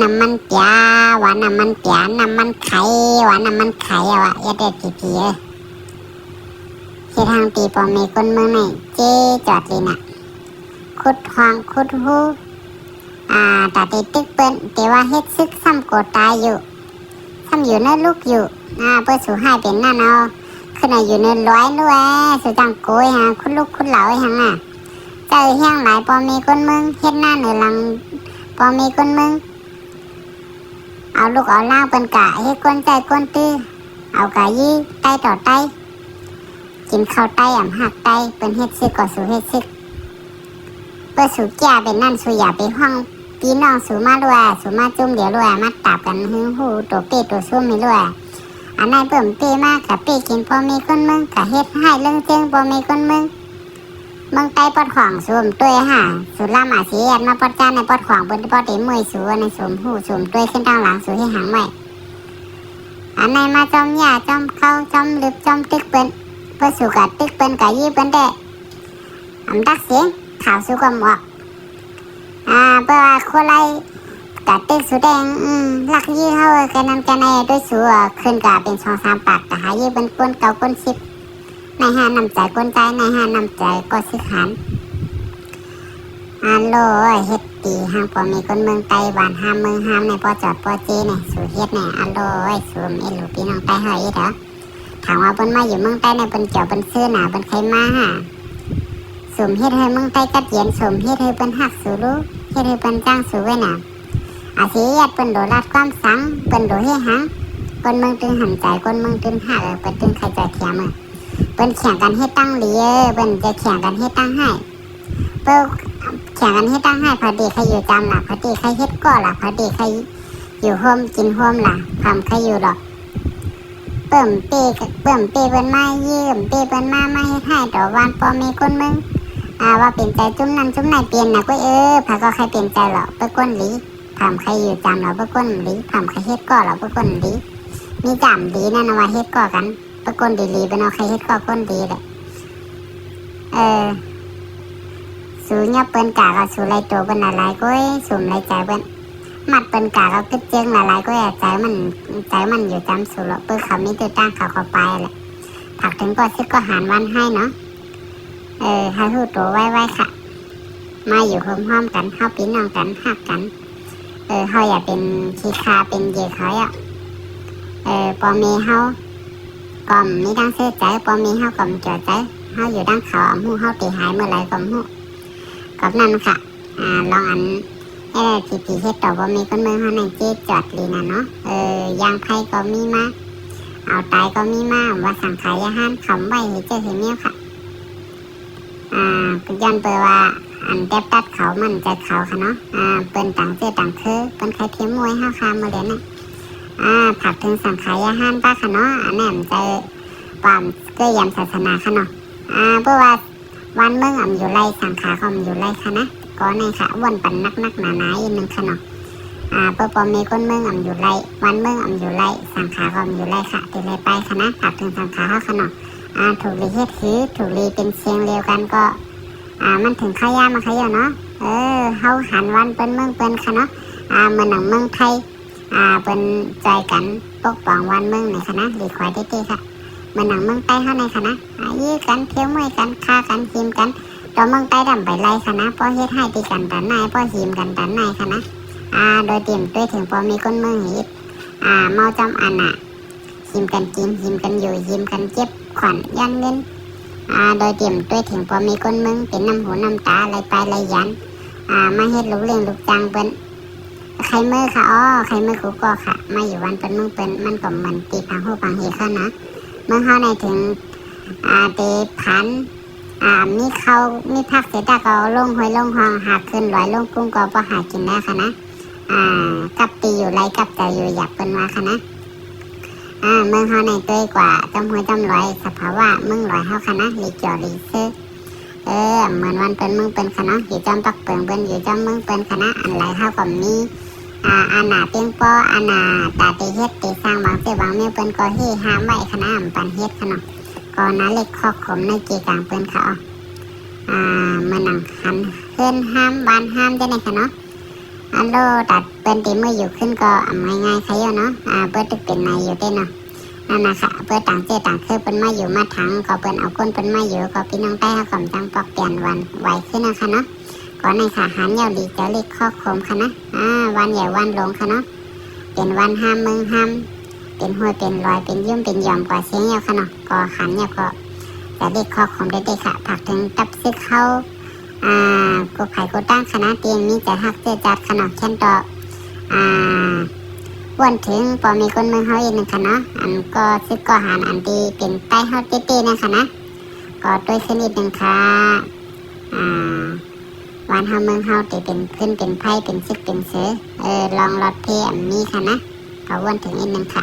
น้ำมันเปียหวานน้ำมันเปียน้ำมันไข่หวานน้ำมันไข่อะวะอย่าเด็ดปีๆเออที่ทางตีปอมีคนเมืองไหนเจ๊จอดลีน่ะคุดทองคุดหูอ่าตาตีตึกเปิ้นแต่ว่าเฮ็ดซึกซ้ำโกตายอยู่ซ้ำอยู่ในลูกอยู่อ่าเปิ้นสู่ให้เป็นหนั่นเอาขึ้นอยู่ในร้อยด้วยสุจังโกยฮะคุณลูกคุณเหลาไอ้หังอะเจอเฮียงหลายปอมีคนเมืองเฮ็ดหน้าเหนือหลังปอมีคนเมือง เอาลูกเอาล่างเป็นกะให้ก้นใจก้นตื้อเอากะยี่ไตต่อไตกินข้าวไตอ่ำหักไตเป็นเฮ็ดซึกก่อสู่เฮ็ดซึกเปิดสู่แก่เป็นนั่นสู่อย่าไปห้องพี่น้องสู่มาด้วยสู่มาจุ่มเดี๋ยวด้วยมาตับกันหึงหูตัวเป้ตัวซุ่มไมีด้วยอันนั้นเปิ่มเป้มากกะเป้กินพอมีคนมึงกะเฮ็ดให้เรื่องเจิงพอมีคนมึง เมืองไตปอดของสวมตัวห่าสุดล่ามาสีแอดมาปอดจานในปอดของบนปอดเต็มมือสูในสวมหูสวมตัวขึ้นทางหลังสู่ให้หางไว้อันไหนมาจอมหญ้าจอมเข้าจอมลึกจอมตึกเปิ้นเพื่อสู่กับตึกเปิ้นกับยี่เปิ้นได้อำดักเสียงข่าวสู่กับหมวกอ่าเพื่อว่าคนไรกับตึกสูแดงอืมลักยี่เขาแกันนั้นแกันในด้วยสู่ขึ้นกับเป็นสองสามปากกับหายี่เป็นก้นเก่าก้นสิบ ในห้านำใจก้นใจในห้านำใจก็สิขันอันโลยเฮ็ดตีห้างพอมีคนเมืองไต้หวันห้ามเมืองห้ามในพอจอดพอเจเนี่ยสู่เฮ็ดเนี่ยอันโลยสู่เอลูพี่น้องไต้เฮาอีเด้อถามว่าเพิ่นมาอยู่เมืองไต้ในเพิ่นเจ้าเพิ่นซื้อหนาเพิ่นใครมาหาสุ่มเฮ็ดให้เมืองไต้กัดเย็นสุ่มเฮ็ดให้เพิ่นฮักสู่รู้เฮ็ดให้เพิ่นจ้างสู่ไว้น่ะอาศัยญาตเพิ่นโดรัดความสังเพิ่นโดเฮ็ดหังคนเมืองตึงหันใจคนเมืองตึงหักเออเพิ่นตึงใครใจเทียมเออ เพิ่นแข่งกันเฮ็ดตั้งเลียเพิ่นจะแข่งกันเฮ็ดตั้งให้เปิ้นแข่งกันให้ตั้งให้พอดีใครอยู่จำล่ะพอดีใครเฮ็ดก่อล่ะพอดีใครอยู่ห่มกินห่มล่ะทำใครอยู่ดอกเปิ่มเป้กับเปิ่มเป้เปิ้นมายืมเป้เปิ้นมามาให้ให้ดอกวานปอมีคนมึงอ่าว่าเปลี่ยนใจจุ้มนั้นจุ้มไหนเปลี่ยนนะก็เออพาก็ใครเปลี่ยนใจหรอกเปิ้ก้นหลีทำใครอยู่จำเราเปิ้ก้นหลีทำใครเฮ็ดก่อเราเปิ้ก้นหลีมีจำดีนั่นนว่าเฮ็ดก่อกัน ปก้นดีหลีเป็นเอาใครเฮ็ดก่อก้นดีเลยเออ สูญเปิ้นกาก็สูไรตัวเป็นอะไรก็สูมไรใจเปิ้นมัดเปิ้นกาก็กึดเจียงอะไรก็แอบใจมันใจมันอยู่จำสูหรอกเปิ้นเขามีตัวตั้งเขาเขาไปแหละผักถึงก็ซึกก็หารวันให้เนาะเออให้หูตัวไว้ไว้ค่ะ มาอยู่พร้อมๆกันเข้าปีน้องกันหักกัน เออเขาอย่าเป็นชีคาเป็นเยเขาอะเออปอมีเขา ก่อมมีดังเสียใจปอมีเขาก่อมเจอใจเขาอยู่ดังเขาหูเขาตีหายเมื่อไรก่อมหูกับนั่นค่ะอ่าลองอันให้ได้ทีทีเฮ็ดต่อว่มีคนเมืองเขาในเจ๊จอดลีนะเนาะเออยางไผ่ก็มีมาเอาตายก็มีมาว่าสังขายาหารขำไว้ให้เจอเห็นเนี่ยค่ะอ่าย้อนเปิดว่าอันเด็บตัดเขามันใจเขาค่ะเนาะอ่าเปิ้นต่างเจ๊ต่างคือเปิ้นใครเทียมมวยห้าคามมาเลยนะ อ่าผักถึงสังขายาหารป้าค่ะเนาะอันนี้มันใจความเกื้อยำศาสนาค่ะเนาะอ่าเพื่อว่าวันเมื่ออ่ำอยู่ไรสังขาคอมอยู่ไรคะนะก็ในค่ะวันปันนักนักหนาหนาอีกหนึ่งค่ะเนาะอ่าเปิดปอมีคนเมื่ออ่ำอยู่ไรวันเมื่ออ่ำอยู่ไรสังขาคอมอยู่ไรค่ะตีเลยไปค่ะนะถักถึงสังขาเขาค่ะเนาะอ่าถูกรีเฮ็ดคือถูกรีเป็นเสียงเดียวกันก็อ่ามันถึงข้ายามาขยาเนาะเออเฮาหันวันเป็นเมืองเป็นค่ะเนาะอ่ามืองหนังเมืองไทย อ่าเป็นใจกันปกป้องวันเมืองไหนค่ะนะรีควายด้ดีค่ะมันหนังเมืองใต้เข้าในคณะอายื้อกันเที่ยวมวยกันฆ่ากันหิมกันตัวเมืองใต้ดำไปไล่คณะพอเฮ็ดให้ตีกันตันนายพอหิมกันตันนายคณะอ่าโดยเตรียมด้วยถึงพอมีคนเมืองฮิตอ่าเมาจำอันอะหิมกันกินหิมกันอยู่หิมกันเจ็บขวัญยันเงินอ่าโดยเตรียมด้วยถึงพอมีคนเมืองเป็นน้ำหูน้ำตาอะไรไปอะไรยันอ่ามาเฮ็ดลูกเลี้ยงลูกจังเป็น ใครมือค่ะอ๋อใครมือกูก็ค่ะ มาอยู่วันเป็นเมืองเป็นมันก็เหมือนตีพังหูพังเฮค่ะนะเมื่อเขาในถึงอาเตพันอ่ามีเขามีพักเสร็จแล้วก็ลงหอยลงห้องหาขึ้นลอยลงกุ้งก็พอหากินได้ค่ะนะอ่ากับตีอยู่ไรกับใจอยู่อยากเป็นว่าค่ะนะอ่าเมืองเขาในต้ยกว่าจำหวยจำลอยสภาวะเมืองลอยเขาค่ะนะรีจอรีซื้อเออเหมือนวันเป็นมืองเป็นค่ะนะอยู่จำปักเปิงเป็นอยู่จำมืองเป็นค่ะอันไรเขาก็มี อ่าอาณาเปียงปออาณาตาตีเฮ็ดตีสร้างบางเสียบางเมียเปิ้นก็เฮห้ามไว้คณะอำปันเฮ็ดขนาดก็นาเล็กคอกขมในเกกลางเปิ้นเขาอ่ามันหนังหันเฮือนห้ามบานห้ามได้ในคะเนาะอันโลตัดเปิ้นตีมืออยู่ขึ้นก็อ่ำง่ายๆใครเนาะอ่าเปิ้นตึกเป็นนายอยู่ได้เนาะนั่นนะค่ะเปิ้นต่างเจต่างคือเปิ้นมาอยู่มาถังก็เปิ้นเอาก้นเปิ้นมาอยู่ก็พี่น้องใต้เขาขอมจังปอกเปลี่ยนวันไวขึ้นนะคะเนาะ ก่อนในค่ะหันยาวดีเจ้าเล็กข้อโคมค่ะนะอ่าวันใหญ่วันหลงค่ะเนาะเป็นวันห้ามมึงห้ามเป็นห้วยเป็นรอยเป็นยุ่มเป็นย่อมกว่าเสียงเยาวค่ะเนาะก็หันยาวก็จะเล็กข้อโคมได้ๆค่ะผักถึงตับซึกเข้าอ่ากูไข่กูตั้งคณะเตียงมีจะหักเจอจัดขนมเช่นต่ออ่าวนถึงพอมีคนเมืองเฮาอีกหนึ่งคณะอันก็ซึกก็หารอันดีเป็นใต้เฮาเต้ๆนะคะนะก็ด้วยขึ้นอีกหนึ่งค่ะอ่า วันเฮาเมืองเฮาติเป็นขึ้นเป็นไพ่เป็นซึกเป็นเสือเออลองรอดเพอันนี้ค่ะนะก็วนถึงอีกหนึ่งค่ะ